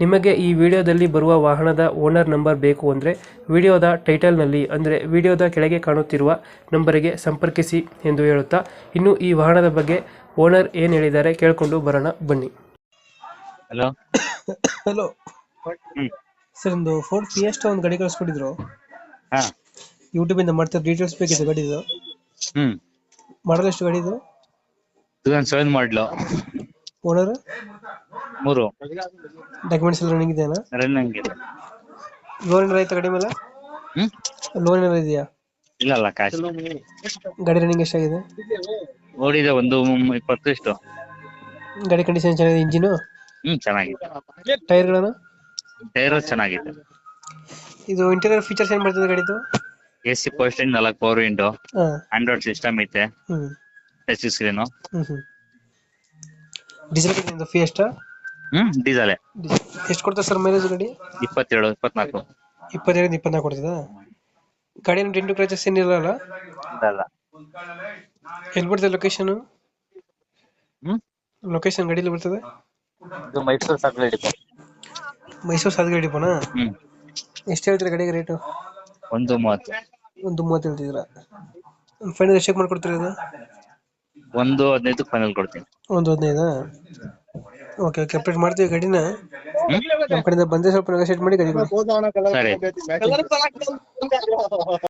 ನಿಮಗೆ ಈ ವಿಡಿಯೋದಲ್ಲಿ ಬರುವ ವಾಹನದ ಓನರ್ ನಂಬರ್ ಬೇಕು ಅಂದರೆ ವಿಡಿಯೋದ ಟೈಟಲ್ನಲ್ಲಿ ಅಂದರೆ ವಿಡಿಯೋದ ಕೆಳಗೆ ಕಾಣುತ್ತಿರುವ ನಂಬರಿಗೆ ಸಂಪರ್ಕಿಸಿ ಎಂದು ಹೇಳುತ್ತಾ ಇನ್ನು ಈ ವಾಹನದ ಬಗ್ಗೆ ಓನರ್ ಏನು ಹೇಳಿದ್ದಾರೆ ಕೇಳಿಕೊಂಡು ಬರೋಣ ಬನ್ನಿ. ಹಲೋ. ಹಲೋ. ಹ್ಮ್. ಸರ್ ಒಂದು ಫೋರ್ ಪಿ ಎಷ್ಟು ಒಂದು ಗಾಡಿ ಕಳಿಸ್ಕೊಟ್ಟಿದ್ರು. ಹಾ. ಯೂಟ್ಯೂಬಿಂದ ಮಾಡ್ತಾರೆ ಡೀಟೇಲ್ಸ್ ಬೇಕಿತ್ತು ಗಾಡಿದು? ಹ್ಮ್. ಮಾಡಲ್ ಎಷ್ಟು ಗಾಡಿದು? ಟೂ ತೌಸಂಡ್ ಸೆವೆನ್ ಮಾಡ್ಲು. ಓನರ್ ಮೂರು. ಡಾಕ್ಯುಮೆಂಟ್ಸ್ ಎಲ್ಲ ರನ್ನಿಂಗ್ ಇದೆಯಾ ರನ್ನಿಂಗ್ ಇದೆ. ಲೋನ್ ಏನಾರ ಐತೆ ಗಾಡಿ ಮೇಲೆ ಹ್ಮ್? ಲೋನ್ ಏನಾರ ಇದೆಯಾ? ಇಲ್ಲ ಅಲ್ಲ ಕ್ಯಾಶ್ ಗಾಡಿ ರನ್ನಿಂಗ್ ಎಷ್ಟಾಗಿದೆ? ಓಡಿದೆ ಒಂದು ಇಪ್ಪತ್ತು ಇಷ್ಟು ಗಾಡಿ ಕಂಡೀಷನ್ ಚೆನ್ನಾಗಿದೆ ಇಂಜಿನು ಹ್ಮ್ ಚೆನ್ನಾಗಿದೆ. ಟೈರ್ಗಳನ್ನು ಟೈರ್ ಚೆನ್ನಾಗಿದೆ. ಇದು ಇಂಟೀರಿಯರ್ ಫೀಚರ್ಸ್ ಏನ್ ಬರ್ತದೆ ಗಾಡಿದು? ಎ ಸಿ ಪೋಸ್ಟಿಂಗ್ ನಾಲ್ಕು ಪವರ್ ವಿಂಡೋ ಹಾ. ಆಂಡ್ರಾಯ್ಡ್ ಸಿಸ್ಟಮ್ ಐತೆ. ಹ್ಮ್. Touch screen hmm hmm. Diesel ಗಾಡಿ ಫಿಯೆಸ್ಟಾ ಹ್ಮ್ ಡೀಸೆಲ್ ಎಷ್ಟು ಕೊಡ್ತಾರೆ ಸರ್ ಮೈಲೇಜ್ ಗಾಡಿ? ಇಪ್ಪತ್ತೇಳು ಇಪ್ಪತ್ನಾಲ್ಕು. ಇಪ್ಪತ್ತೈದು ಇಪ್ಪತ್ನಾಲ್ಕು ಕೊಡ್ತದ? ಗಾಡಿ ಡೆಂಟು ಕ್ರಾಚಸ್ ಏನಿಲ್ಲ ಅಲ್ಲ? ಅಲ್ಲ ಎಲ್ಲಿ ಬರ್ತದೆ ಲೊಕೇಶನ್ ಹ್ಮ್? ಲೊಕೇಶನ್ ಗಾಡಿಯಲ್ಲಿ ಬರ್ತದೆ? ಇದು ಮೈಸೂರು ಸಾಗರ ಡಿಪೋ ಮೈಸೂರು ಸಾಗರ ಡಿಪೋನಾ ಹ್ಮ್. ಎಷ್ಟು ಹೇಳ್ತೀರಾ ಗಾಡಿಗೆ ರೇಟು ಒಂದು ಮೂವತ್ತು. ಒಂದು ಮೂವತ್ತು ಹೇಳ್ತಿದ್ದೀರಾ? ಫೈನಲ್ ಎಷ್ಟು ಮಾಡ್ಕೊಡ್ತೀರಾ ಇದು? ಒಂದು ಹದಿನೈದು ಫೈನಲ್ ಕೊಡ್ತೀನಿ. ಒಂದು ಹದಿನೈದಾ? ಓಕೆ ಓಕೆ ಅಪ್ಡೇಟ್ ಮಾಡ್ತೀವಿ ಗಾಡಿನ. ನಮ್ಮ ಕಡೆಯಿಂದ ಬಂದರೆ ಸ್ವಲ್ಪ ನೆಗೋಸಿಯೇಟ್ ಮಾಡಿ ಗಾಡಿ ಕೊಡಿ. ಸರಿ.